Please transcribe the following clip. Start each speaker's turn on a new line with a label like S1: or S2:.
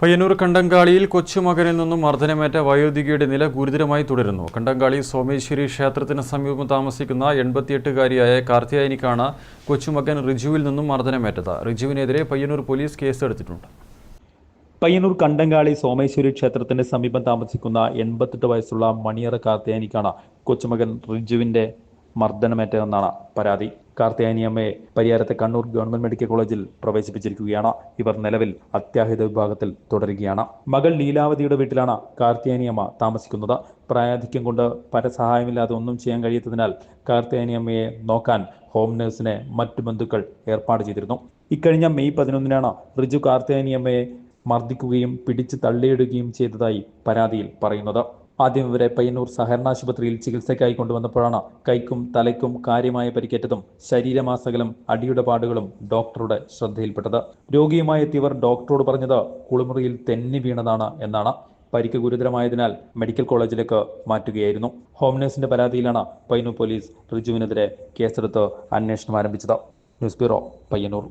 S1: പയ്യന്നൂർ കണ്ടങ്കാളിയിൽ കൊച്ചുമകനിൽ നിന്നും മർദ്ദനമേറ്റ വയോധികയുടെ നില ഗുരുതരമായി തുടരുന്നു. കണ്ടങ്കാളി സോമേശ്വരി ക്ഷേത്രത്തിന് സമീപം താമസിക്കുന്ന എൺപത്തിയെട്ടുകാരിയായ കാർത്തിയായനിക്കാണ് കൊച്ചുമകൻ റിജുവിൽ നിന്നും മർദ്ദനമേറ്റത്. റിജുവിനെതിരെ പയ്യന്നൂർ പോലീസ് കേസെടുത്തിട്ടുണ്ട്.
S2: പയ്യന്നൂർ കണ്ടങ്കാളി സോമേശ്വരി ക്ഷേത്രത്തിന് സമീപം താമസിക്കുന്ന എൺപത്തെട്ട് വയസ്സുള്ള മണിയറ കാർത്തിയാനിക്കാണ് കൊച്ചുമകൻ റിജുവിന്റെ മർദ്ദനമേറ്റതെന്നാണ് പരാതി. കാർത്തിയാനിയമ്മയെ പരിയാരത്തെ കണ്ണൂർ ഗവൺമെന്റ് മെഡിക്കൽ കോളേജിൽ പ്രവേശിപ്പിച്ചിരിക്കുകയാണ്. ഇവർ നിലവിൽ അത്യാഹിത വിഭാഗത്തിൽ തുടരുകയാണ്. മകൾ ലീലാവതിയുടെ വീട്ടിലാണ് കാർത്തിയാനിയമ്മ താമസിക്കുന്നത്. പ്രായാധിക്യം കൊണ്ട് പരസഹായമില്ലാതെ ഒന്നും ചെയ്യാൻ കഴിയാത്തതിനാൽ കാർത്തിയാനിയമ്മയെ നോക്കാൻ ഹോം നഴ്സിനെ മറ്റു ബന്ധുക്കൾ ഏർപ്പാട് ചെയ്തിരുന്നു. ഇക്കഴിഞ്ഞ മെയ് പതിനൊന്നിനാണ് റിജു കാർത്തിയാനിയമ്മയെ മർദ്ദിക്കുകയും പിടിച്ച് തള്ളിയിടുകയും ചെയ്തതായി പരാതിയിൽ പറയുന്നത്. ആദ്യം ഇവരെ പയ്യന്നൂർ സഹകരണ ആശുപത്രിയിൽ ചികിത്സയ്ക്കായി കൊണ്ടുവന്നപ്പോഴാണ് കൈക്കും തലയ്ക്കും കാര്യമായ പരിക്കേറ്റതും ശരീരമാസകലം അടിയുടെ പാടുകളും ഡോക്ടറുടെ ശ്രദ്ധയിൽപ്പെട്ടത്. രോഗിയുമായി എത്തിയവർ ഡോക്ടറോട് പറഞ്ഞത് കുളിമുറിയിൽ തെന്നി വീണതാണ് എന്നാണ്. പരിക്ക് ഗുരുതരമായതിനാൽ മെഡിക്കൽ കോളേജിലേക്ക് മാറ്റുകയായിരുന്നു. ഹോം നേഴ്സിന്റെ പരാതിയിലാണ് പയ്യന്നൂർ പോലീസ് റിജുവിനെതിരെ കേസെടുത്ത് അന്വേഷണം ആരംഭിച്ചത്. News bureau Payyannur.